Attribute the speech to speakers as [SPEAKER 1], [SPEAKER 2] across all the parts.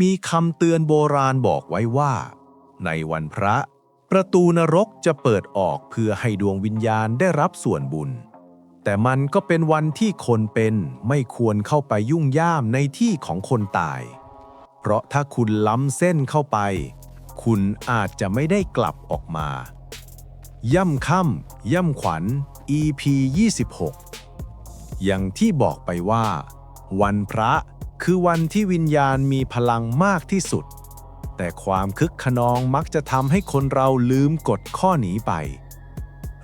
[SPEAKER 1] มีคำเตือนโบราณบอกไว้ว่า ในวันพระ ประตูนรกจะเปิดออกเพื่อให้ดวงวิญญาณได้รับส่วนบุญ แต่มันก็เป็นวันที่คนเป็นไม่ควรเข้าไปยุ่งย่ามในที่ของคนตาย เพราะถ้าคุณล้ำเส้นเข้าไป คุณอาจจะไม่ได้กลับออกมา ย่ำค่ำย่ำขวัญ EP 26 อย่างที่บอกไปว่า วันพระ คือวันที่วิญญาณมีพลังมากที่สุด แต่ความคึกขนองมักจะทำให้คนเราลืมกฎข้อนี้ไป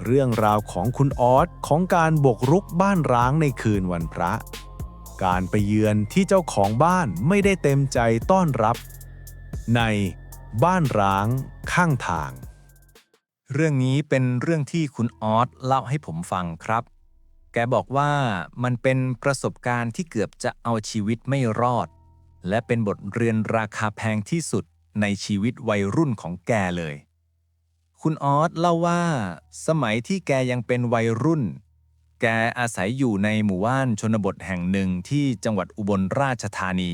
[SPEAKER 1] เรื่องราวของคุณออสของการบกรุกบ้านร้างในคืนวันพระ การไปเยือนที่เจ้าของบ้านไม่ได้เต็มใจต้อนรับ ในบ้านร้างข้างทาง
[SPEAKER 2] เรื่องนี้เป็นเรื่องที่คุณออสเล่าให้ผมฟังครับ แกบอกว่ามันเป็นประสบการณ์ที่เกือบจะเอาชีวิตไม่รอด และเป็นบทเรียนราคาแพงที่สุดในชีวิตวัยรุ่นของแกเลย คุณออสเล่าว่า สมัยที่แกยังเป็นวัยรุ่น แกอาศัยอยู่ในหมู่บ้านชนบทแห่งหนึ่งที่จังหวัดอุบลราชธานี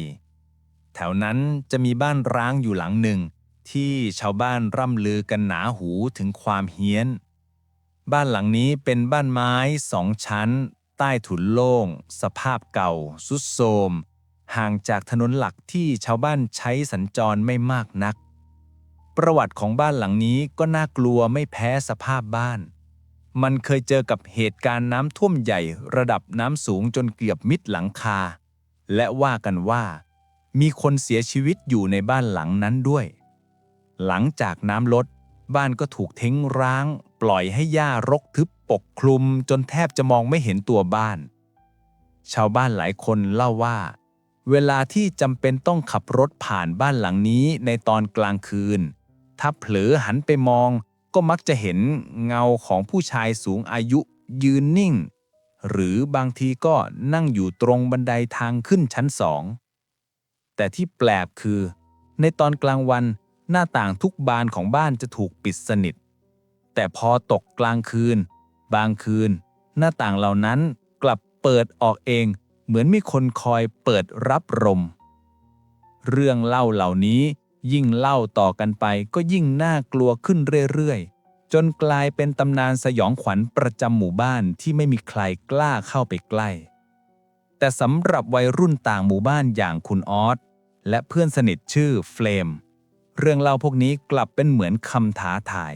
[SPEAKER 2] แถวนั้นจะมีบ้านร้างอยู่หลังหนึ่ง ที่ชาวบ้านร่ำลือกันหนาหูถึงความเฮี้ยน บ้านหลังนี้เป็นบ้านไม้สองชั้น ใต้ถุนโล่ง สภาพเก่า สุดโทรมห่างจากถนนหลักที่ชาวบ้านใช้สัญจรไม่มากนัก ประวัติของบ้านหลังนี้ก็น่ากลัวไม่แพ้สภาพบ้าน มันเคยเจอกับเหตุการณ์น้ำท่วมใหญ่ระดับน้ำสูงจนเกือบมิดหลังคา และว่ากันว่า มีคนเสียชีวิตอยู่ในบ้านหลังนั้นด้วย หลังจากน้ำลดบ้านก็ถูกทิ้งร้าง ปล่อยให้หญ้ารกทึบปกคลุมจนแทบจะมองไม่เห็นตัวบ้าน ชาวบ้านหลายคนเล่าว่า เวลาที่จำเป็นต้องขับรถผ่านบ้านหลังนี้ในตอนกลางคืน ถ้าเผลอหันไปมองก็มักจะเห็นเงาของผู้ชายสูงอายุยืนนิ่ง หรือบางทีก็นั่งอยู่ตรงบันไดทางขึ้นชั้นสอง แต่ที่แปลกคือ ในตอนกลางวันหน้าต่างทุกบานของบ้านจะถูกปิดสนิท แต่พอตกกลางคืน บางคืน หน้าต่างเหล่านั้นกลับเปิดออกเอง เหมือนมีคนคอยเปิดรับลมเรื่องเล่าเหล่านี้ยิ่งเล่าต่อกันไปก็ยิ่งน่ากลัวขึ้นเรื่อยๆ จนกลายเป็นตำนานสยองขวัญประจำหมู่บ้านที่ไม่มีใครกล้าเข้าไปใกล้ แต่สำหรับวัยรุ่นต่างหมู่บ้านอย่างคุณออสและเพื่อนสนิทชื่อเฟลม เรื่องเล่าพวกนี้กลับเป็นเหมือนคำท้าทาย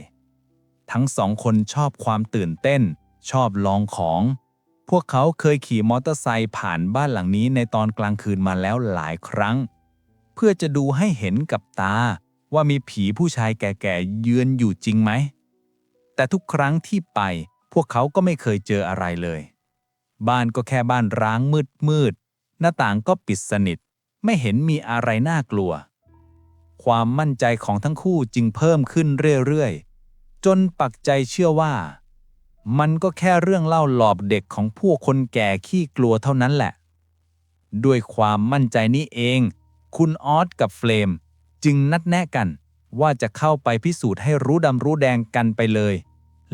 [SPEAKER 2] ทั้งสองคนชอบความตื่นเต้น ชอบลองของ พวกเขาเคยขี่มอเตอร์ไซค์ผ่านบ้านหลังนี้ในตอนกลางคืนมาแล้วหลายครั้ง เพื่อจะดูให้เห็นกับตาว่ามีผีผู้ชายแก่ๆยืนอยู่จริงไหม แต่ทุกครั้งที่ไป พวกเขาก็ไม่เคยเจออะไรเลย บ้านก็แค่บ้านร้างมืดมืดๆหน้าต่างก็ปิดสนิท ไม่เห็นมีอะไรน่ากลัว ความมั่นใจของทั้งคู่จึงเพิ่มขึ้นเรื่อยๆ จนปักใจเชื่อว่า มันก็แค่เรื่องเล่าหลอบเด็กของพวกคนแก่ขี้กลัวเท่านั้นแหละ ด้วยความมั่นใจนี้เอง คุณออสกับเฟลม จึงนัดแนะกันว่าจะเข้าไปพิสูจน์ให้รู้ดำรู้แดงกันไปเลย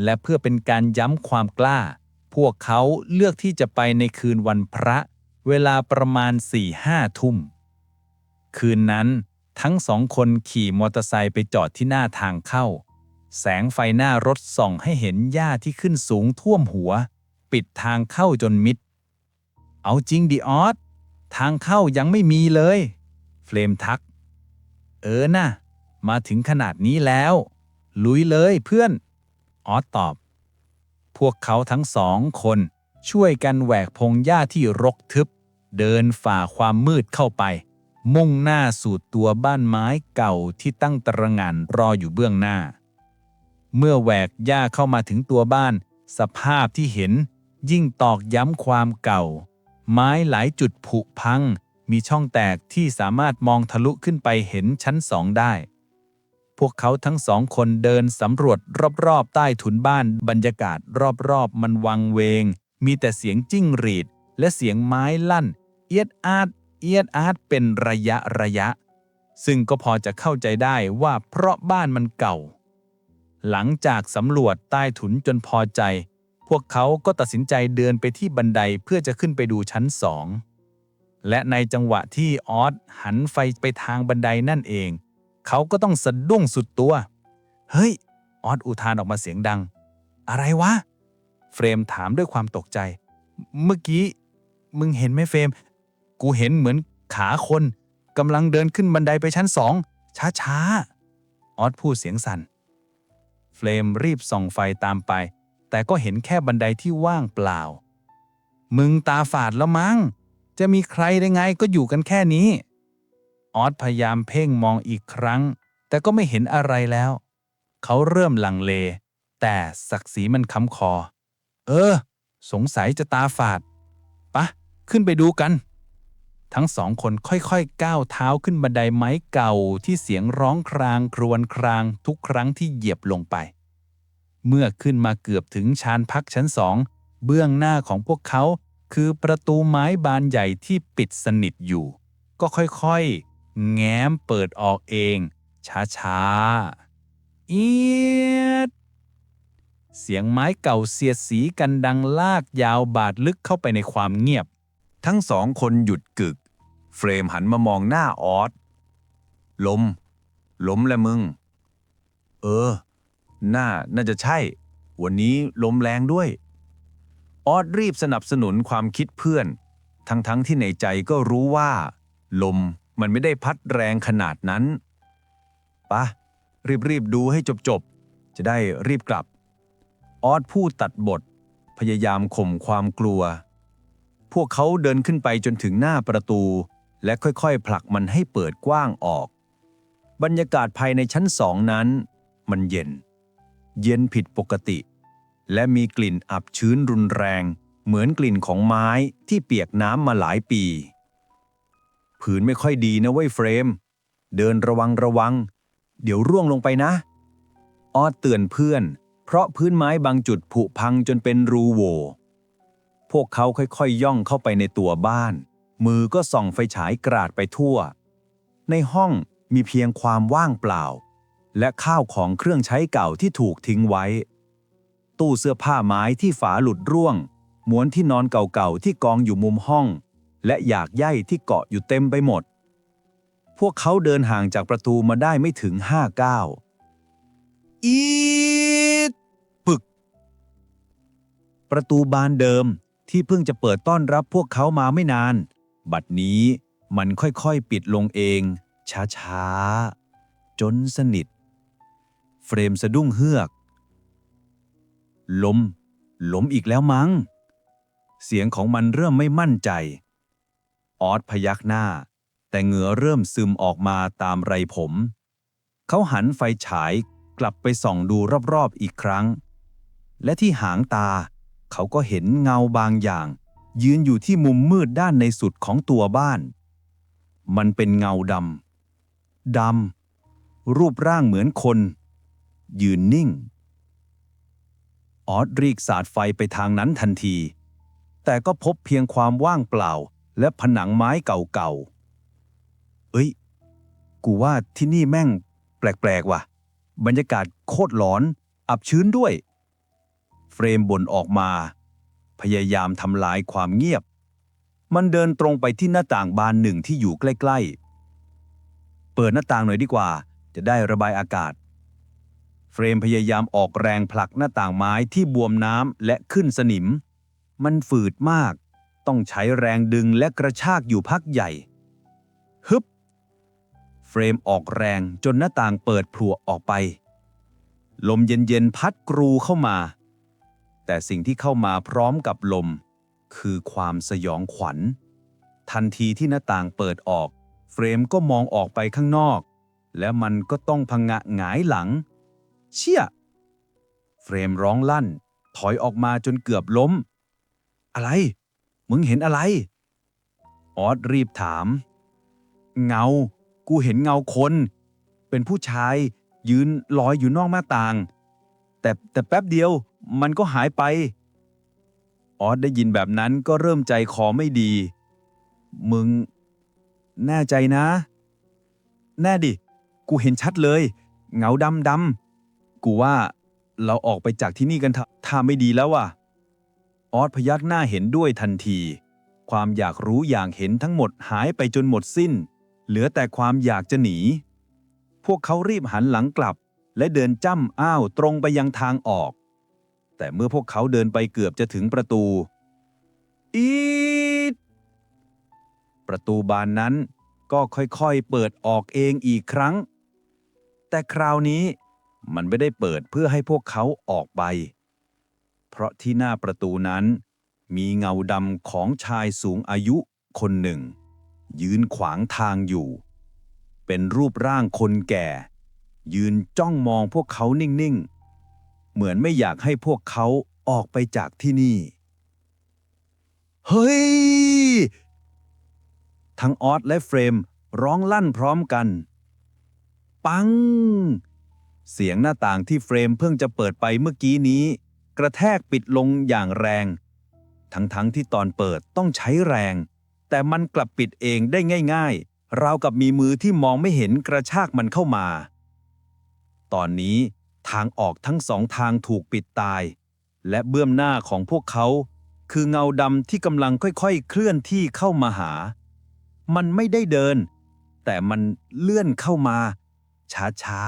[SPEAKER 2] และเพื่อเป็นการย้ำความกล้า พวกเขาเลือกที่จะไปในคืนวันพระ เวลาประมาณ4ี่ห้าทุ่ม คืนนั้นทั้งสองคนขี่มอเตอร์ไซค์ไปจอดที่หน้าทางเข้า แสงไฟหน้ารถส่องให้เห็นหญ้าที่ขึ้นสูงท่วมหัว ปิดทางเข้าจนมิด เอาจริงดิออสทางเข้ายังไม่มีเลย เฟลมทัก เออนะมาถึงขนาดนี้แล้ว ลุยเลยเพื่อน ออสตอบ พวกเขาทั้งสองคนช่วยกันแหวกพงหญ้าที่รกทึบ เดินฝ่าความมืดเข้าไป มุ่งหน้าสู่ตัวบ้านไม้เก่าที่ตั้งตระงานรออยู่เบื้องหน้า เมื่อแหวกหญ้าเข้ามาถึงตัวบ้าน สภาพที่เห็น ยิ่งตอกย้ำความเก่า ไม้หลายจุดผุพัง มีช่องแตกที่สามารถมองทะลุขึ้นไปเห็นชั้นสองได้ พวกเขาทั้งสองคนเดินสำรวจรอบๆ ใต้ถุนบ้านบรรยากาศรอบๆ มันวังเวง มีแต่เสียงจิ้งหรีด และเสียงไม้ลั่น เอียดอาดเอียดอาดเป็นระยะระยะ ซึ่งก็พอจะเข้าใจได้ว่าเพราะบ้านมันเก่า หลังจากสำรวจใต้ถุนจนพอใจ พวกเขาก็ตัดสินใจเดินไปที่บันไดเพื่อจะขึ้นไปดูชั้นสอง และในจังหวะที่ออสหันไฟไปทางบันไดนั่นเอง เขาก็ต้องสะดุ้งสุดตัว เฮ้ย ออสอุทานออกมาเสียงดัง อะไรวะ เฟรมถามด้วยความตกใจ เมื่อกี้ มึงเห็นไหมเฟรม กูเห็นเหมือนขาคนกำลังเดินขึ้นบันไดไปชั้นสองช้าๆออสพูดเสียงสัน่น เฟรมรีบส่องไฟตามไป แต่ก็เห็นแค่บันไดที่ว่างเปล่า มึงตาฝาดแล้วมั้ง จะมีใครได้ไงก็อยู่กันแค่นี้ ออสพยายามเพ่งมองอีกครั้ง แต่ก็ไม่เห็นอะไรแล้ว เขาเริ่มลังเล แต่ศักดิ์ศรีมันค้ำคอ เออ สงสัยจะตาฝาดปะขึ้นไปดูกัน ทั้งสองคนค่อยๆ ก้าวเท้าขึ้นบันไดไม้เก่าที่เสียงร้องครางครวญครางทุกครั้งที่เหยียบลงไป เมื่อขึ้นมาเกือบถึงชานพักชั้นสอง เบื้องหน้าของพวกเขา คือประตูไม้บานใหญ่ที่ปิดสนิทอยู่ ก็ค่อยๆ แง้มเปิดออกเอง ช้าๆ เอียด เสียงไม้เก่าเสียดสีกันดังลากยาวบาดลึกเข้าไปในความเงียบ
[SPEAKER 1] ทั้งสองคนหยุดกึก เฟรมหันมามองหน้าออสลมล้มแหละมึง เออ น่า น่าจะใช่ วันนี้ลมแรงด้วย ออสรีบสนับสนุนความคิดเพื่อน ทั้งๆทที่ในใจก็รู้ว่า ลมมันไม่ได้พัดแรงขนาดนั้นปะรีบๆดูให้จบๆ จะได้รีบกลับ ออสพูดตัดบท พยายามข่มความกลัว พวกเขาเดินขึ้นไปจนถึงหน้าประตู และค่อยๆ ผลักมันให้เปิดกว้างออก บรรยากาศภายในชั้นสองนั้น มันเย็น เย็นผิดปกติ และมีกลิ่นอับชื้นรุนแรง เหมือนกลิ่นของไม้ที่เปียกน้ำมาหลายปี ผืนไม่ค่อยดีนะเว้ยเฟรม เดินระวังระวัง เดี๋ยวร่วงลงไปนะ ออดเตือนเพื่อน เพราะพื้นไม้บางจุดผุพังจนเป็นรูโหว่พวกเขาค่อยๆย่องเข้าไปในตัวบ้าน มือก็ส่องไฟฉายกราดไปทั่ว ในห้องมีเพียงความว่างเปล่า และข้าวของเครื่องใช้เก่าที่ถูกทิ้งไว้ ตู้เสื้อผ้าไม้ที่ฝาหลุดร่วงม้วนที่นอนเก่าๆที่กองอยู่มุมห้อง และหยากใยที่เกาะอยู่เต็มไปหมด พวกเขาเดินห่างจากประตูมาได้ไม่ถึงห้าก้าวอีดปึก ประตูบานเดิมที่เพิ่งจะเปิดต้อนรับพวกเขามาไม่นาน บัดนี้มันค่อยๆปิดลงเอง ช้าๆ จนสนิท เฟรมสะดุ้งเฮือกลมล้มอีกแล้วมั้ง เสียงของมันเริ่มไม่มั่นใจ ออสพยักหน้า แต่เหงื่อเริ่มซึมออกมาตามไรผม เขาหันไฟฉายกลับไปส่องดูรอบๆอีกครั้ง และที่หางตาเขาก็เห็นเงาบางอย่าง ยืนอยู่ที่มุมมืดด้านในสุดของตัวบ้าน มันเป็นเงาดำ ดำ รูปร่างเหมือนคน ยืนนิ่ง ออสรีกสาดไฟไปทางนั้นทันที แต่ก็พบเพียงความว่างเปล่าและผนังไม้เก่าๆ เอ้ย กูว่าที่นี่แม่ง แปลกๆว่ะ บรรยากาศโคตรหลอน อับชื้นด้วย เฟรมบ่นออกมา พยายามทำลายความเงียบ มันเดินตรงไปที่หน้าต่างบานหนึ่งที่อยู่ใกล้ ๆ เปิดหน้าต่างหน่อยดีกว่า จะได้ระบายอากาศ เฟรมพยายามออกแรงผลักหน้าต่างไม้ที่บวมน้ำและขึ้นสนิม มันฝืดมาก ต้องใช้แรงดึงและกระชากอยู่พักใหญ่ ฮึบ เฟรมออกแรงจนหน้าต่างเปิดพลัวออกไป ลมเย็นๆพัดกรูเข้ามา แต่สิ่งที่เข้ามาพร้อมกับลม คือความสยองขวัญ ทันทีที่หน้าต่างเปิดออก เฟรมก็มองออกไปข้างนอก และมันก็ต้องพังงะหงายหลัง เชี่ย เฟรมร้องลั่น ถอยออกมาจนเกือบล้ม อะไร มึงเห็นอะไร ออสรีบถาม เงา กูเห็นเงาคน เป็นผู้ชายยืนลอยอยู่นอกหน้าต่าง แต่แต่แป๊บเดียว มันก็หายไป ออสได้ยินแบบนั้นก็เริ่มใจคอไม่ดี มึง แน่ใจนะ แน่ดิ กูเห็นชัดเลย เงาดำดำกูว่าเราออกไปจากที่นี่กันเถอะถ้าไม่ดีแล้วว่ะ ออสพยักหน้าเห็นด้วยทันที
[SPEAKER 3] ความอยากรู้อย่างเห็นทั้งหมดหายไปจนหมดสิ้น เหลือแต่ความอยากจะหนี พวกเขารีบหันหลังกลับ และเดินจ้ำอ้าวตรงไปยังทางออก แต่เมื่อพวกเขาเดินไปเกือบจะถึงประตู อีดประตูบานนั้นก็ค่อยๆ เปิดออกเองอีกครั้ง แต่คราวนี้มันไม่ได้เปิดเพื่อให้พวกเขาออกไป เพราะที่หน้าประตูนั้น มีเงาดำของชายสูงอายุคนหนึ่ง ยืนขวางทางอยู่ เป็นรูปร่างคนแก่ ยืนจ้องมองพวกเขานิ่งๆ เหมือนไม่อยากให้พวกเขาออกไปจากที่นี่ เฮ้ย ทั้งออสและเฟรมร้องลั่นพร้อมกัน ปัง เสียงหน้าต่างที่เฟรมเพิ่งจะเปิดไปเมื่อกี้นี้ กระแทกปิดลงอย่างแรง ทั้งๆทที่ตอนเปิดต้องใช้แรง แต่มันกลับปิดเองได้ง่ายๆ ราวกับมีมือที่มองไม่เห็นกระชากมันเข้ามา ตอนนี้ ทางออกทั้งสองทางถูกปิดตาย และเบื้องหน้าของพวกเขา คือเงาดำที่กำลังค่อยๆ เคลื่อนที่เข้ามาหา มันไม่ได้เดิน แต่มันเลื่อนเข้ามา ช้า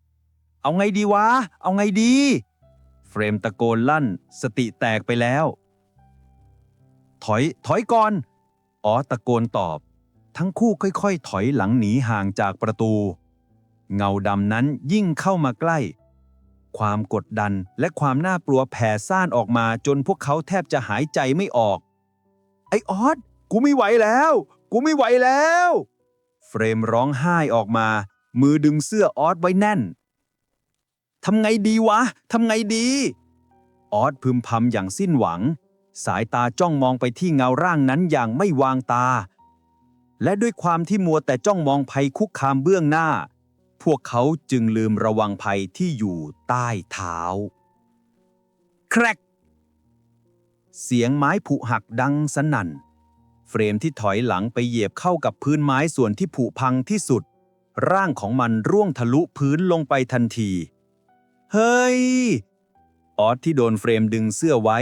[SPEAKER 3] ๆ เอาไงดีวะ เอาไงดี เฟรมตะโกนลั่น สติแตกไปแล้ว ถอย ถอยก่อน อ๋อตะโกนตอบ ทั้งคู่ค่อยๆ ถอยหลังหนีห่างจากประตู เงาดำนั้นยิ่งเข้ามาใกล้ ความกดดันและความน่ากลัวแผ่ซ่านออกมาจนพวกเขาแทบจะหายใจไม่ออก ไอออสกูไม่ไหวแล้ว กูไม่ไหวแล้ว เฟรมร้องไห้ออกมา มือดึงเสื้อออสไว้แน่นทำไงดีวะทำไงดี ออสพึมพำอย่างสิ้นหวัง สายตาจ้องมองไปที่เงาร่างนั้นอย่างไม่วางตา และด้วยความที่มัวแต่จ้องมองภัยคุกคามเบื้องหน้า พวกเขาจึงลืมระวังภัยที่อยู่ใต้เท้า แครก เสียงไม้ผุหักดังสนั่น เฟรมที่ถอยหลังไปเหยียบเข้ากับพื้นไม้ส่วนที่ผุพังที่สุด ร่างของมันร่วงทะลุพื้นลงไปทันที เฮ้ย ออสที่โดนเฟรมดึงเสื้อไว้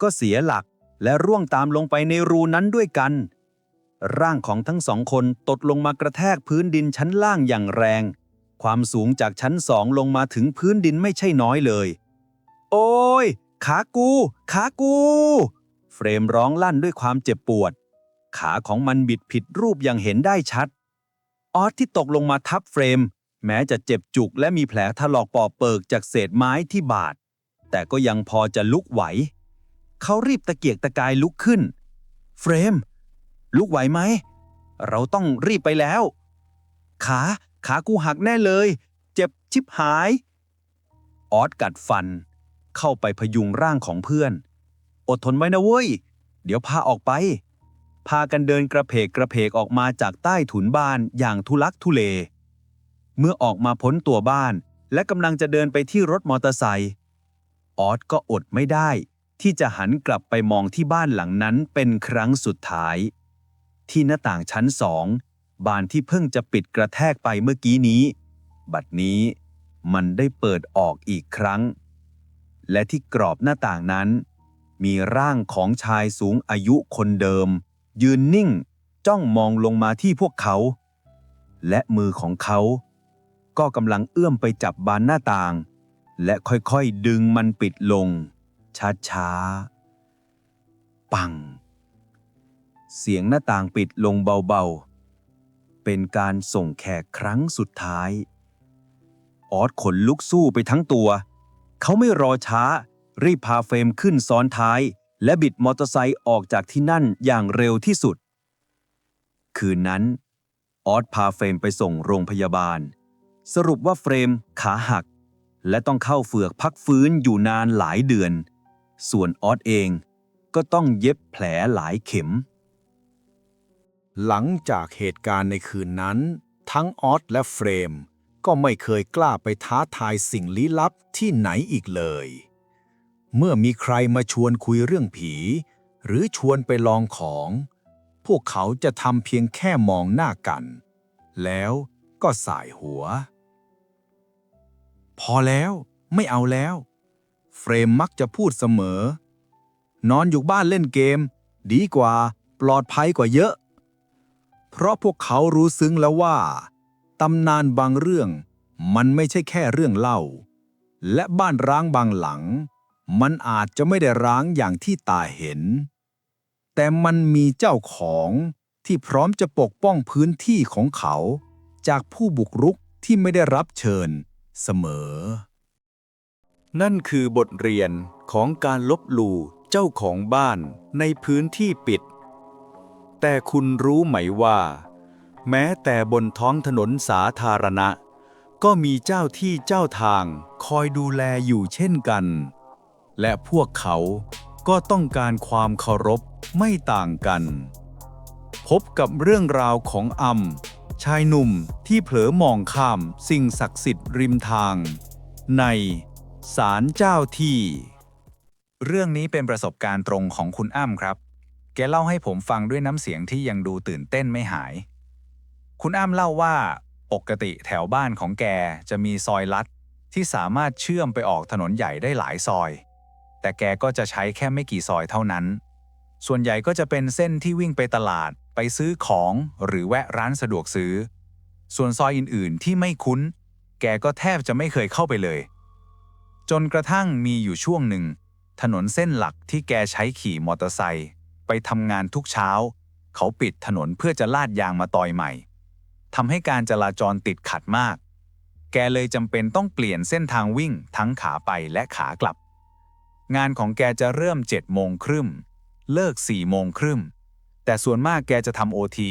[SPEAKER 3] ก็เสียหลักและร่วงตามลงไปในรูนั้นด้วยกัน ร่างของทั้งสองคนตกลงมากระแทกพื้นดินชั้นล่างอย่างแรง ความสูงจากชั้นสองลงมาถึงพื้นดินไม่ใช่น้อยเลย โอ้ย ขากู ขากู เฟรมร้องลั่นด้วยความเจ็บปวด ขาของมันบิดผิดรูปอย่างเห็นได้ชัด ออสที่ตกลงมาทับเฟรม แม้จะเจ็บจุกและมีแผลถลอกปอกเปิกจากเศษไม้ที่บาด แต่ก็ยังพอจะลุกไหว เขารีบตะเกียกตะกายลุกขึ้น เฟรม ลุกไหวไหม เราต้องรีบไปแล้ว ขา ขากูหักแน่เลย เจ็บชิบหาย ออสกัดฟัน เข้าไปพยุงร่างของเพื่อน อดทนไว้นะเว้ย เดี๋ยวพาออกไป พากันเดินกระเพกกระเพกออกมาจากใต้ถุนบ้านอย่างทุลักทุเล เมื่อออกมาพ้นตัวบ้าน และกำลังจะเดินไปที่รถมอเตอร์ไซค์ออสก็อดไม่ได้ ที่จะหันกลับไปมองที่บ้านหลังนั้นเป็นครั้งสุดท้าย ที่หน้าต่างชั้นสอง บานที่เพิ่งจะปิดกระแทกไปเมื่อกี้นี้ บัดนี้มันได้เปิดออกอีกครั้ง และที่กรอบหน้าต่างนั้น มีร่างของชายสูงอายุคนเดิม ยืนนิ่งจ้องมองลงมาที่พวกเขา และมือของเขา ก็กำลังเอื้อมไปจับบานหน้าต่าง และค่อยๆดึงมันปิดลง ช้าๆ ปัง เสียงหน้าต่างปิดลงเบาๆ เป็นการส่งแขกครั้งสุดท้าย ออสขนลุกสู้ไปทั้งตัว เขาไม่รอช้า รีบพาเฟรมขึ้นซ้อนท้าย และบิดมอเตอร์ไซค์ออกจากที่นั่นอย่างเร็วที่สุด คืนนั้น ออสพาเฟรมไปส่งโรงพยาบาล สรุปว่าเฟรมขาหัก และต้องเข้าเฟือกพักฟื้นอยู่นานหลายเดือน ส่วนออสเองก็ต้องเย็บแผลหลายเข็ม
[SPEAKER 1] หลังจากเหตุการณ์ในคืนนั้น ทั้งออสและเฟรม ก็ไม่เคยกล้าไปท้าทายสิ่งลี้ลับที่ไหนอีกเลย เมื่อมีใครมาชวนคุยเรื่องผี หรือชวนไปลองของ พวกเขาจะทำเพียงแค่มองหน้ากัน แล้วก็สายหัว พอแล้วไม่เอาแล้ว เฟรมมักจะพูดเสมอ นอนอยู่บ้านเล่นเกม ดีกว่าป
[SPEAKER 3] ลอดภัยกว่าเยอะ เพราะพวกเขารู้ซึ้งแล้วว่าตำนานบางเรื่องมันไม่ใช่แค่เรื่องเล่า และบ้านร้างบางหลัง มันอาจจะไม่ได้ร้างอย่างที่ตาเห็น แต่มันมีเจ้าของที่พร้อมจะปกป้องพื้นที่ของเขา จากผู้บุกรุกที่ไม่ได้รับเชิญเสมอ
[SPEAKER 4] นั่นคือบทเรียนของการลบหลู่เจ้าของบ้านในพื้นที่ปิด แต่คุณรู้ไหมว่า แม้แต่บนท้องถนนสาธารณะ ก็มีเจ้าที่เจ้าทางคอยดูแลอยู่เช่นกัน และพวกเขาก็ต้องการความเคารพไม่ต่างกัน พบกับเรื่องราวของอำชายหนุ่มที่เผลอมองข้ามสิ่งศักดิ์สิทธิ์ริมทาง ในศาลเจ้าที่
[SPEAKER 2] เรื่องนี้เป็นประสบการณ์ตรงของคุณอ้ำครับ แกเล่าให้ผมฟังด้วยน้ำเสียงที่ยังดูตื่นเต้นไม่หาย คุณอ้ำเล่าว่า ปกติแถวบ้านของแกจะมีซอยลัด ที่สามารถเชื่อมไปออกถนนใหญ่ได้หลายซอย แต่แกก็จะใช้แค่ไม่กี่ซอยเท่านั้น ส่วนใหญ่ก็จะเป็นเส้นที่วิ่งไปตลาดไปซื้อของหรือแวะร้านสะดวกซื้อ ส่วนซอยอื่นๆ ที่ไม่คุ้น แกก็แทบจะไม่เคยเข้าไปเลย จนกระทั่งมีอยู่ช่วงหนึ่ง ถนนเส้นหลักที่แกใช้ขี่มอเตอร์ไซค์ ไปทำงานทุกเช้า เขาปิดถนนเพื่อจะลาดยางมาตอยใหม่ทำให้การจราจรติดขัดมาก แกเลยจำเป็นต้องเปลี่ยนเส้นทางวิ่งทั้งขาไปและขากลับ งานของแกจะเริ่ม7โมงครึ่งเลิก4โมงครึ่งแต่ส่วนมากแกจะทำโอที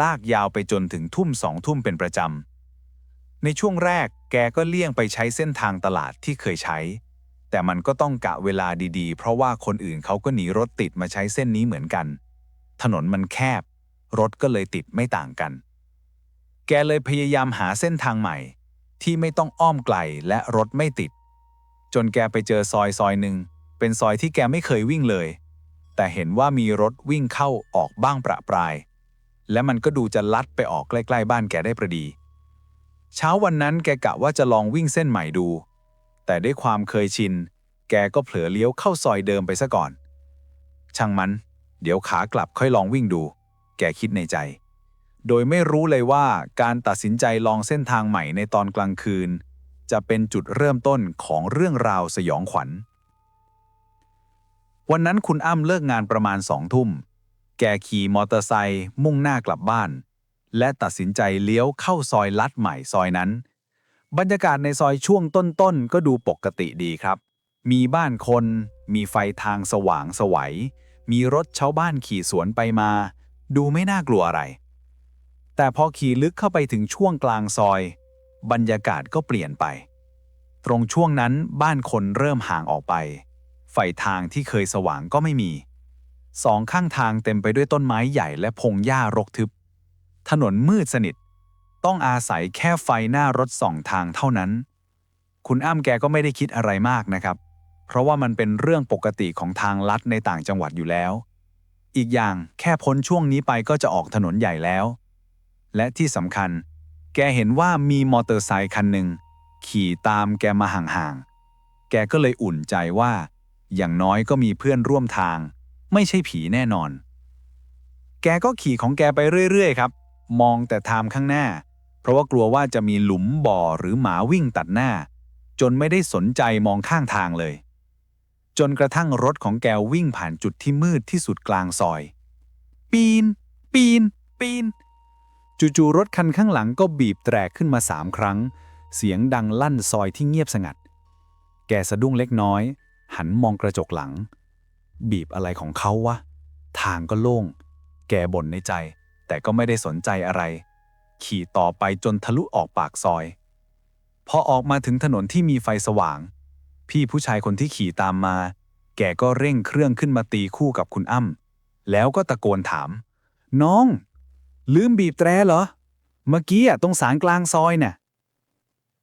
[SPEAKER 2] ลากยาวไปจนถึงทุ่มสองทุ่มเป็นประจำในช่วงแรกแกก็เลี่ยงไปใช้เส้นทางตลาดที่เคยใช้ แต่มันก็ต้องกะเวลาดีๆ เพราะว่าคนอื่นเขาก็หนีรถติดมาใช้เส้นนี้เหมือนกัน ถนนมันแคบ รถก็เลยติดไม่ต่างกัน แกเลยพยายามหาเส้นทางใหม่ ที่ไม่ต้องอ้อมไกลและรถไม่ติด จนแกไปเจอซอยซอยหนึ่งเป็นซอยที่แกไม่เคยวิ่งเลย แต่เห็นว่ามีรถวิ่งเข้าออกบ้างประปราย และมันก็ดูจะลัดไปออกใกล้ ๆ บ้านแกได้ประดี เช้าวันนั้นแกกะว่าจะลองวิ่งเส้นใหม่ดู แต่ด้วยความเคยชิน แกก็เผลอเลี้ยวเข้าซอยเดิมไปซะก่อน ช่างมัน เดี๋ยวขากลับค่อยลองวิ่งดู แกคิดในใจ โดยไม่รู้เลยว่าการตัดสินใจลองเส้นทางใหม่ในตอนกลางคืน จะเป็นจุดเริ่มต้นของเรื่องราวสยองขวัญ วันนั้นคุณอ้ำเลิกงานประมาณสองทุ่ม แกขี่มอเตอร์ไซค์มุ่งหน้ากลับบ้าน และตัดสินใจเลี้ยวเข้าซอยลัดใหม่ซอยนั้น บรรยากาศในซอยช่วงต้นๆ ก็ดูปกติดีครับ มีบ้านคน มีไฟทางสว่างสวัย มีรถชาวบ้านขี่สวนไปมา ดูไม่น่ากลัวอะไร แต่พอขี่ลึกเข้าไปถึงช่วงกลางซอย บรรยากาศก็เปลี่ยนไป ตรงช่วงนั้นบ้านคนเริ่มห่างออกไป ไฟทางที่เคยสว่างก็ไม่มี สองข้างทางเต็มไปด้วยต้นไม้ใหญ่และพงหญ้ารกทึบ ถนนมืดสนิท ต้องอาศัยแค่ไฟหน้ารถสองทางเท่านั้น คุณอ้ำแกก็ไม่ได้คิดอะไรมากนะครับ เพราะว่ามันเป็นเรื่องปกติของทางลัดในต่างจังหวัดอยู่แล้ว อีกอย่างแค่พ้นช่วงนี้ไปก็จะออกถนนใหญ่แล้ว และที่สำคัญ แกเห็นว่ามีมอเตอร์ไซค์คันหนึ่งขี่ตามแกมาห่างๆ แกก็เลยอุ่นใจว่า อย่างน้อยก็มีเพื่อนร่วมทาง ไม่ใช่ผีแน่นอน แกก็ขี่ของแกไปเรื่อยๆ ครับ มองแต่ทางข้างหน้า เพราะว่ากลัวว่าจะมีหลุมบ่อหรือหมาวิ่งตัดหน้า จนไม่ได้สนใจมองข้างทางเลย จนกระทั่งรถของแกวิ่งผ่านจุดที่มืดที่สุดกลางซอย ปีน ปีน ปีน จู่ๆรถคันข้างหลังก็บีบแตรขึ้นมาสามครั้ง เสียงดังลั่นซอยที่เงียบสงัด แกสะดุ้งเล็กน้อย หันมองกระจกหลัง บีบอะไรของเขาวะ ทางก็โล่ง แกบ่นในใจ แต่ก็ไม่ได้สนใจอะไร ขี่ต่อไปจนทะลุออกปากซอย พอออกมาถึงถนนที่มีไฟสว่าง พี่ผู้ชายคนที่ขี่ตามมา แกก็เร่งเครื่องขึ้นมาตีคู่กับคุณอ้ำแล้วก็ตะโกนถาม น้อง ลืมบีบแตรเหรอ เมื่อกี้อะตรงสารกลางซอยน่ะ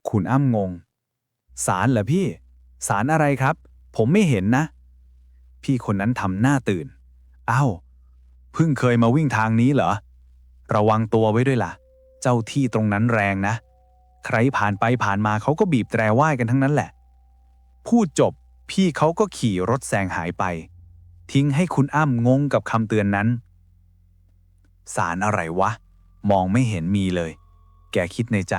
[SPEAKER 2] คุณอ้ำงง สารเหรอพี่ สารอะไรครับ ผมไม่เห็นนะ พี่คนนั้นทำหน้าตื่น อ้าวเพิ่งเคยมาวิ่งทางนี้เหรอ ระวังตัวไว้ด้วยล่ะ เจ้าที่ตรงนั้นแรงนะ ใครผ่านไปผ่านมาเขาก็บีบแตรไหว้กันทั้งนั้นแหละ พูดจบพี่เขาก็ขี่รถแซงหายไป ทิ้งให้คุณอ้ำงงกับคำเตือนนั้น
[SPEAKER 3] สารอะไรวะ มองไม่เห็นมีเลย แกคิดในใจ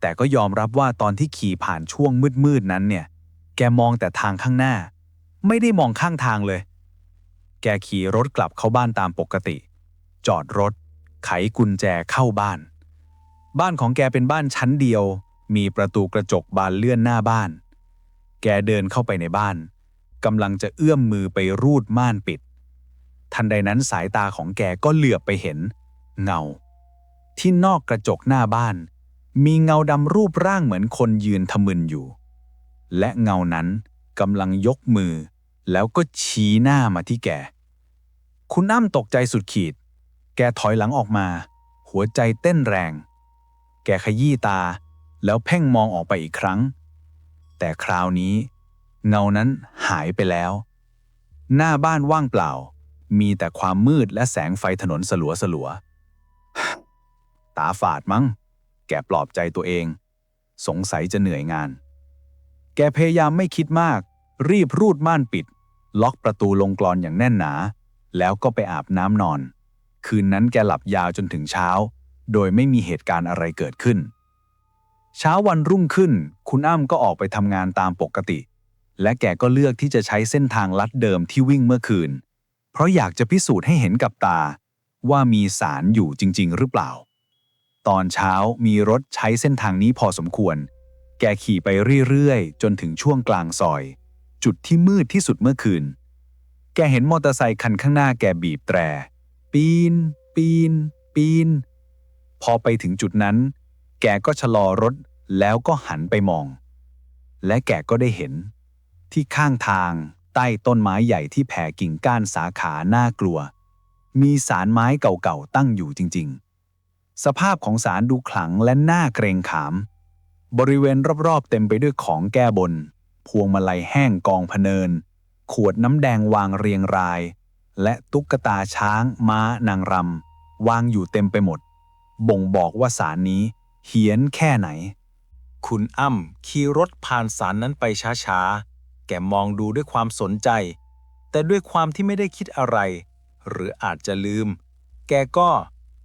[SPEAKER 3] แต่ก็ยอมรับว่าตอนที่ขี่ผ่านช่วงมืดๆนั้นเนี่ย แกมองแต่ทางข้างหน้า ไม่ได้มองข้างทางเลย แกขี่รถกลับเข้าบ้านตามปกติ จอดรถ ไขกุญแจเข้าบ้าน บ้านของแกเป็นบ้านชั้นเดียว มีประตูกระจกบานเลื่อนหน้าบ้าน แกเดินเข้าไปในบ้านกำลังจะเอื้อมมือไปรูดม่านปิด ทันใดนั้นสายตาของแกก็เหลือบไปเห็น เงา ที่นอกกระจกหน้าบ้าน มีเงาดำรูปร่างเหมือนคนยืนทะมึนอยู่ และเงานั้นกำลังยกมือ แล้วก็ชี้หน้ามาที่แก คุณอ้ำตกใจสุดขีด แกถอยหลังออกมา หัวใจเต้นแรง แกขยี้ตา แล้วเพ่งมองออกไปอีกครั้ง แต่คราวนี้ เงานั้นหายไปแล้ว หน้าบ้านว่างเปล่า มีแต่ความมืดและแสงไฟถนนสลัวสลัวๆตาฝาดมั้ง แกปลอบใจตัวเอง สงสัยจะเหนื่อยงาน แกพยายามไม่คิดมาก รีบรูดม่านปิด ล็อกประตูลงกลอนอย่างแน่นหนา แล้วก็ไปอาบน้ำนอน คืนนั้นแกหลับยาวจนถึงเช้า โดยไม่มีเหตุการณ์อะไรเกิดขึ้น เช้าวันรุ่งขึ้น คุณอ้ำก็ออกไปทำงานตามปกติ และแกก็เลือกที่จะใช้เส้นทางลัดเดิมที่วิ่งเมื่อคืน เพราะอยากจะพิสูจน์ให้เห็นกับตา ว่ามีสารอยู่จริง ๆ หรือเปล่า ตอนเช้ามีรถใช้เส้นทางนี้พอสมควร แกขี่ไปเรื่อยๆ จนถึงช่วงกลางซอย จุดที่มืดที่สุดเมื่อคืน แกเห็นมอเตอร์ไซคันข้างหน้าแกบีบแตร ปีน ปีน ปีน พอไปถึงจุดนั้น แกก็ชะลอรถแล้วก็หันไปมอง และแกก็ได้เห็น ที่ข้างทางใต้ต้นไม้ใหญ่ที่แผ่กิ่งก้านสาขาน่ากลัว มีสารไม้เก่าๆตั้งอยู่จริง ๆ สภาพของสารดูขลังและน่าเกรงขาม บริเวณรอบๆเต็มไปด้วยของแก้บน พวงมาลัยแห้งกองพเนิน ขวดน้ำแดงวางเรียงราย และตุ๊กตาช้างม้านางรำวางอยู่เต็มไปหมด บ่งบอกว่าสารนี้เฮี้ยนแค่ไหน
[SPEAKER 1] คุณอ้ำขี่รถผ่านสารนั้นไปช้าๆ แกมองดูด้วยความสนใจ แต่ด้วยความที่ไม่ได้คิดอะไร หรืออาจจะลืม แกก็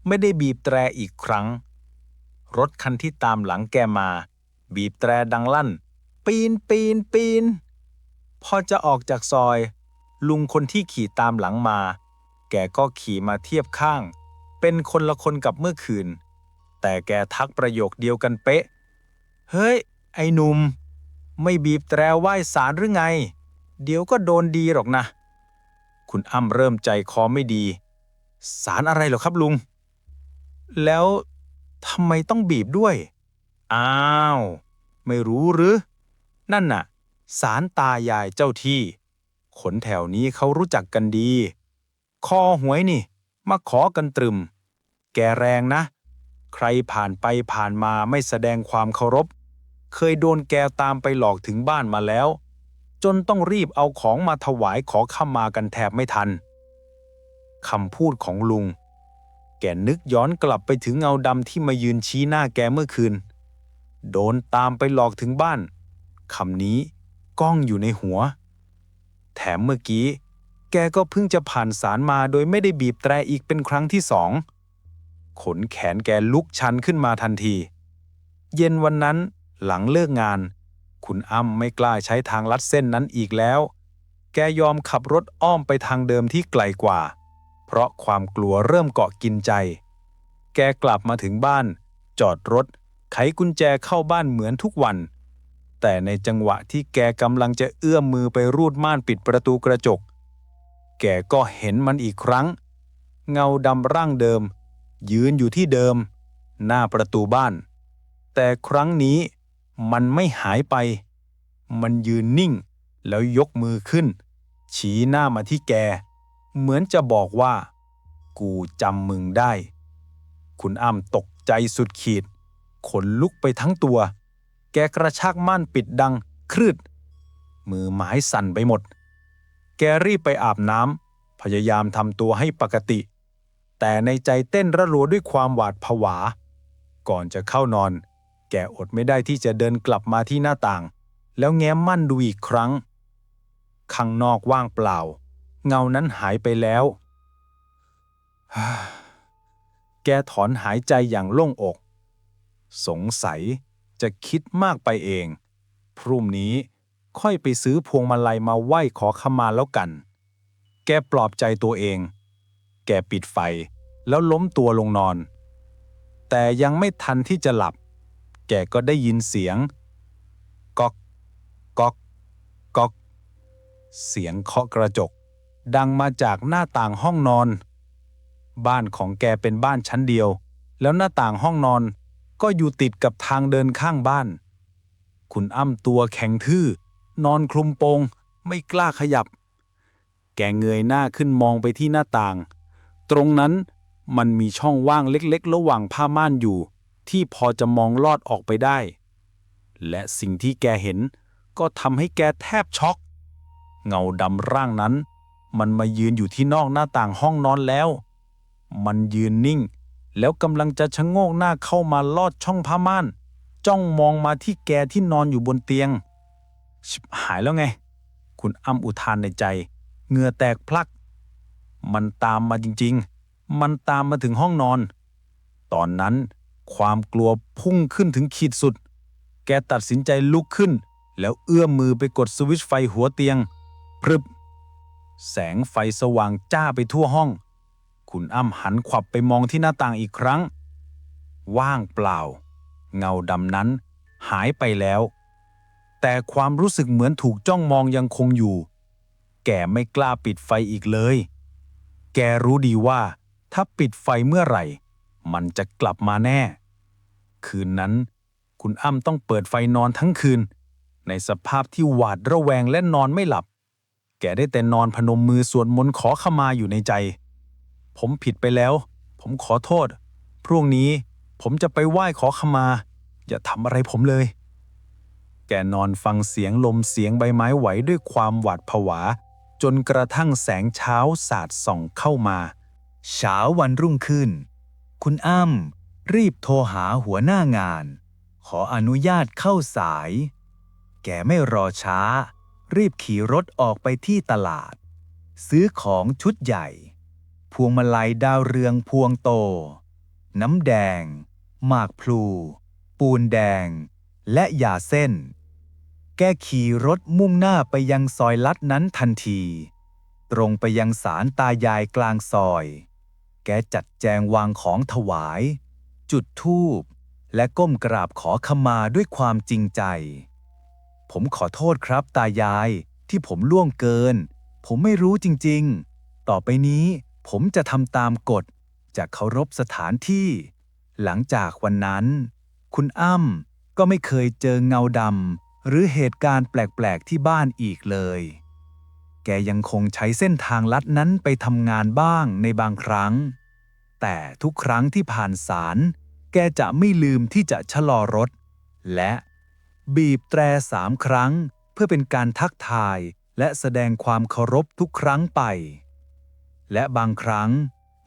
[SPEAKER 1] ไม่ได้บีบแตรอีกครั้ง รถคันที่ตามหลังแกมา บีบแตรดังลั่น ปีนปีนปีน พอจะออกจากซอย ลุงคนที่ขี่ตามหลังมา แกก็ขี่มาเทียบข้าง เป็นคนละคนกับเมื่อคืน แต่แกทักประโยคเดียวกันเป๊ะ เฮ้ย ไอ้หนุ่ม ไม่บีบแตรไหว้สารหรือไง เดี๋ยวก็โดนดีหรอกนะ คุณอ้ำเริ่มใจคอไม่ดี สารอะไรหรอครับลุง แล้วทำไมต้องบีบด้วย อ้าว ไม่รู้หรือ นั่นน่ะ สารตายายเจ้าที่ ขนแถวนี้เขารู้จักกันดี คอหวยนี่ มาขอกันตรึม แกแรงนะ ใครผ่านไปผ่านมาไม่แสดงความเคารพ เคยโดนแกตามไปหลอกถึงบ้านมาแล้ว จนต้องรีบเอาของมาถวายขอขมากันแทบไม่ทันคำพูดของลุง แกนึกย้อนกลับไปถึงเงาดำที่มายืนชี้หน้าแกเมื่อคืน โดนตามไปหลอกถึงบ้านคำนี้ก้องอยู่ในหัว แถมเมื่อกี้ แกก็เพิ่งจะผ่านสารมาโดยไม่ได้บีบแตรอีกเป็นครั้งที่สองขนแขนแกลุกชันขึ้นมาทันที เย็นวันนั้นหลังเลิกงาน คุณอ้ำไม่กล้าใช้ทางลัดเส้นนั้นอีกแล้ว แกยอมขับรถอ้อมไปทางเดิมที่ไกลกว่า เพราะความกลัวเริ่มเกาะกินใจ แกกลับมาถึงบ้าน จอดรถ ไขกุญแจเข้าบ้านเหมือนทุกวัน แต่ในจังหวะที่แกกำลังจะเอื้อมมือไปรูดม่านปิดประตูกระจก แกก็เห็นมันอีกครั้ง เงาดำร่างเดิม ยืนอยู่ที่เดิม หน้าประตูบ้าน แต่ครั้งนี้มันไม่หายไป มันยืนนิ่ง แล้วยกมือขึ้น ชี้หน้ามาที่แก เหมือนจะบอกว่า กูจำมึงได้ คุณอ้ำตกใจสุดขีด ขนลุกไปทั้งตัว แกกระชากม่านปิดดัง ครืด มือไม้สั่นไปหมด แกรีบไปอาบน้ำพยายามทำตัวให้ปกติ แต่ในใจเต้นระรัวด้วยความหวาดผวา ก่อนจะเข้านอน แกอดไม่ได้ที่จะเดินกลับมาที่หน้าต่าง แล้วแง้มมั่นดูอีกครั้ง ข้างนอกว่างเปล่า เงานั้นหายไปแล้ว
[SPEAKER 3] แกถอนหายใจอย่างโล่งอก สงสัยจะคิดมากไปเอง พรุ่งนี้ ค่อยไปซื้อพวงมาลัยมาไหว้ขอขมาแล้วกัน แกปลอบใจตัวเอง แกปิดไฟแล้วล้มตัวลงนอน แต่ยังไม่ทันที่จะหลับ แกก็ได้ยินเสียงก๊อกก๊อกก๊อก เสียงเคาะกระจก ดังมาจากหน้าต่างห้องนอน บ้านของแกเป็นบ้านชั้นเดียว แล้วหน้าต่างห้องนอนก็อยู่ติดกับทางเดินข้างบ้าน คุณอ้ำตัวแข็งทื่อ นอนคลุมโปง ไม่กล้าขยับ แกเงยหน้าขึ้นมองไปที่หน้าต่าง ตรงนั้นมันมีช่องว่างเล็กๆ ระหว่างผ้าม่านอยู่ ที่พอจะมองลอดออกไปได้ และสิ่งที่แกเห็นก็ทำให้แกแทบช็อก เงาดำร่างนั้น มันมายืนอยู่ที่นอกหน้าต่างห้องนอนแล้ว มันยืนนิ่ง แล้วกำลังจะชะโงกหน้าเข้ามาลอดช่องผ้าม่าน จ้องมองมาที่แกที่นอนอยู่บนเตียง ชิบหายแล้วไง คุณอ้ำอุทานในใจ เหงื่อแตกพลัก มันตามมาจริง ๆ มันตามมาถึงห้องนอน ตอนนั้นความกลัวพุ่งขึ้นถึงขีดสุด แกตัดสินใจลุกขึ้น แล้วเอื้อมมือไปกดสวิตช์ไฟหัวเตียง พรึบ แสงไฟสว่างจ้าไปทั่วห้อง คุณอ้ำหันขวับไปมองที่หน้าต่างอีกครั้ง ว่างเปล่า เงาดำนั้นหายไปแล้ว แต่ความรู้สึกเหมือนถูกจ้องมองยังคงอยู่ แกไม่กล้าปิดไฟอีกเลย แกรู้ดีว่า ถ้าปิดไฟเมื่อไหร่ มันจะกลับมาแน่ คืนนั้น คุณอ้ำต้องเปิดไฟนอนทั้งคืน ในสภาพที่หวาดระแวงและนอนไม่หลับ แกได้แต่นอนพนมมือสวดมนต์ขอขมาอยู่ในใจ ผมผิดไปแล้ว ผมขอโทษ พรุ่งนี้ผมจะไปไหว้ขอขมา อย่าทำอะไรผมเลย แกนอนฟังเสียงลมเสียงใบไม้ไหวด้วยความหวาดผวา จนกระทั่งแสงเช้าสาดส่องเข้ามา
[SPEAKER 5] เช้าวันรุ่งขึ้น คุณอ้ำรีบโทรหาหัวหน้างาน ขออนุญาตเข้าสาย แกไม่รอช้า รีบขี่รถออกไปที่ตลาด ซื้อของชุดใหญ่ พวงมาลัยดาวเรืองพวงโต น้ำแดง หมากพลู ปูนแดง และยาเส้น แกขี่รถมุ่งหน้าไปยังซอยลัดนั้นทันที ตรงไปยังศาลตายายกลางซอย แกจัดแจงวางของถวาย จุดธูป และก้มกราบขอขมาด้วยความจริงใจ ผมขอโทษครับตายายที่ผมล่วงเกิน ผมไม่รู้จริงๆ ต่อไปนี้ผมจะทำตามกฎจะเคารพสถานที่ หลังจากวันนั้น คุณอ้ำก็ไม่เคยเจอเงาดำ หรือเหตุการณ์แปลกๆที่บ้านอีกเลย แกยังคงใช้เส้นทางลัดนั้นไปทำงานบ้างในบางครั้ง แต่ทุกครั้งที่ผ่านศาลแกจะไม่ลืมที่จะชะลอรถ และบีบแตรสามครั้งเพื่อเป็นการทักทายและแสดงความเคารพทุกครั้งไป และบางครั้ง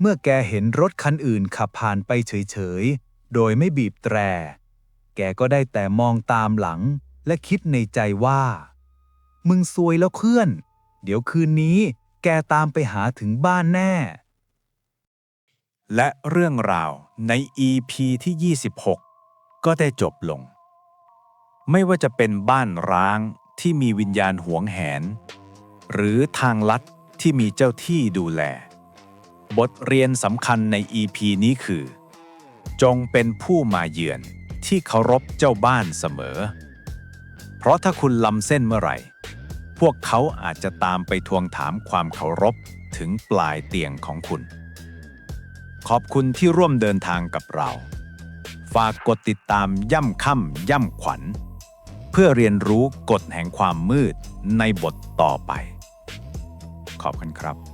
[SPEAKER 5] เมื่อแกเห็นรถคันอื่นขับผ่านไปเฉยๆ โดยไม่บีบแตร แกก็ได้แต่มองตามหลัง และคิดในใจว่า มึงซวยแล้วเพื่อน เดี๋ยวคืนนี้แกตามไปหาถึงบ้านแน่
[SPEAKER 1] และเรื่องราวใน EP ที่ 26 ก็ได้จบลง ไม่ว่าจะเป็นบ้านร้างที่มีวิญญาณหวงแหน หรือทางลัดที่มีเจ้าที่ดูแล บทเรียนสำคัญใน EP นี้คือ จงเป็นผู้มาเยือนที่เคารพเจ้าบ้านเสมอ เพราะถ้าคุณล้ำเส้นเมื่อไหร่ พวกเขาอาจจะตามไปทวงถามความเคารพถึงปลายเตียงของคุณ ขอบคุณที่ร่วมเดินทางกับเรา ฝากกดติดตามย่ำค่ำย่ำขวัญ เพื่อเรียนรู้กฎแห่งความมืดในบทต่อไป ขอบคุณครับ